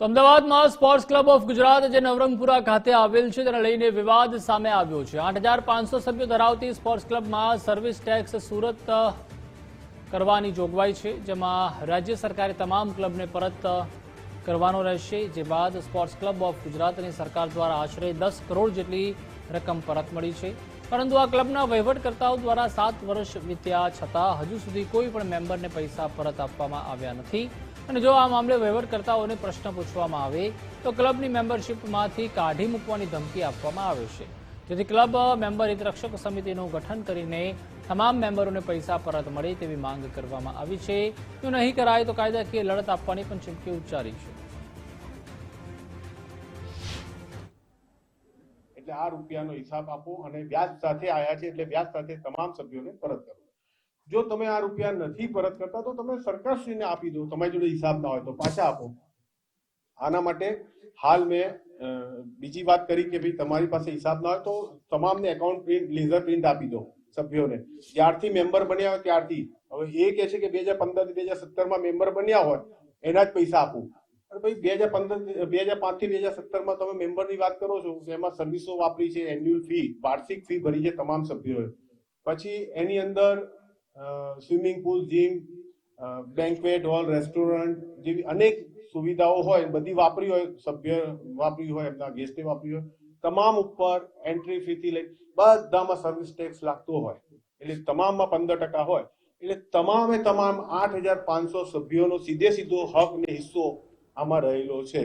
તો અમદાવાદમાં sports club of Gujarat જે નવરંગપુરા ખાતે આવેલ છે, તેને લઈને વિવાદ સામે આવ્યો છે. આઠ સભ્યો ધરાવતી સ્પોર્ટ્સ ક્લબમાં સર્વિસ ટેક્સ સુરત કરવાની જોગવાઈ છે, જેમાં રાજ્ય સરકારે તમામ ક્લબને પરત કરવાનો રહેશે. જે બાદ સ્પોર્ટ્સ ક્લબ ઓફ ગુજરાતની સરકાર દ્વારા આશરે દસ કરોડ જેટલી રકમ પરત મળી છે. પરંતુ આ ક્લબના વહીવટકર્તાઓ દ્વારા સાત વર્ષ વીત્યા છતાં હજુ સુધી કોઈ પણ મેમ્બરને પૈસા પરત આપવામાં આવ્યા નથી. અને જો આ મામલે વહીવટકર્તાઓને પ્રશ્ન પૂછવામાં આવે, તો ક્લબની મેમ્બરશિપમાંથી કાઢી મૂકવાની ધમકી આપવામાં આવે છે. જેથી ક્લબ મેમ્બર હિતરક્ષક સમિતિનું ગઠન કરીને તમામ મેમ્બરોને પૈસા પરત મળે તેવી માંગ કરવામાં આવી છે. જો નહીં કરાય, તો કાયદાકીય લડત આપવાની પણ ચીમકી ઉચ્ચારી છે. એટલે આ રૂપિયાનો હિસાબ આપો અને વ્યાજ સાથે આયા છે, એટલે વ્યાજ સાથે તમામ સભ્યોને પરત કરો. જો તમે આ રૂપિયા નથી પરત કરતા, તો તમે સરકારશ્રીને આપી દો, તમારી જોડે હિસાબ ના હોય તો પાછા આપો. આના માટે હાલ મેં બીજી વાત કરી કે ભાઈ તમારી પાસે હિસાબ ના હોય તો તમામને એકાઉન્ટ પ્રિન્ટ લેઝર પ્રિન્ટ આપી દો સભ્યોને. જ્યારથી મેમ્બર બન્યા હોય ત્યારથી. હવે એ કહે છે કે બે હજાર પંદરથી બે હજાર સત્તરમાં મેમ્બર બન્યા હોય, એના જ પૈસા આપું. અરે ભાઈ, બે હજાર પંદર, બે હજાર પાંચથી બે હજાર સત્તરમાં તમે મેમ્બરની વાત કરો છો, એમાં સર્વિસો વાપરી છે એન્યુઅલ ફી વાર્ષિક ફી ભરી છે તમામ સભ્યોએ. પછી એની અંદર swimming pool, gym banquet hall restaurant જેવી અનેક સુવિધાઓ હોય, બધી વાપરી હોય, સભ્ય વાપરી હોય, એમના ગેસ્ટે વાપરી હોય, તમામ ઉપર એન્ટ્રી ફી થી લઈ, બધામાં સર્વિસ ટેક્સ લાગતો હોય. એટલે તમામમાં પંદર ટકા હોય. એટલે તમામે તમામ આઠ હજાર પાંચસો સભ્યોનો સીધે સીધો હક ને હિસ્સો આમાં રહેલો છે.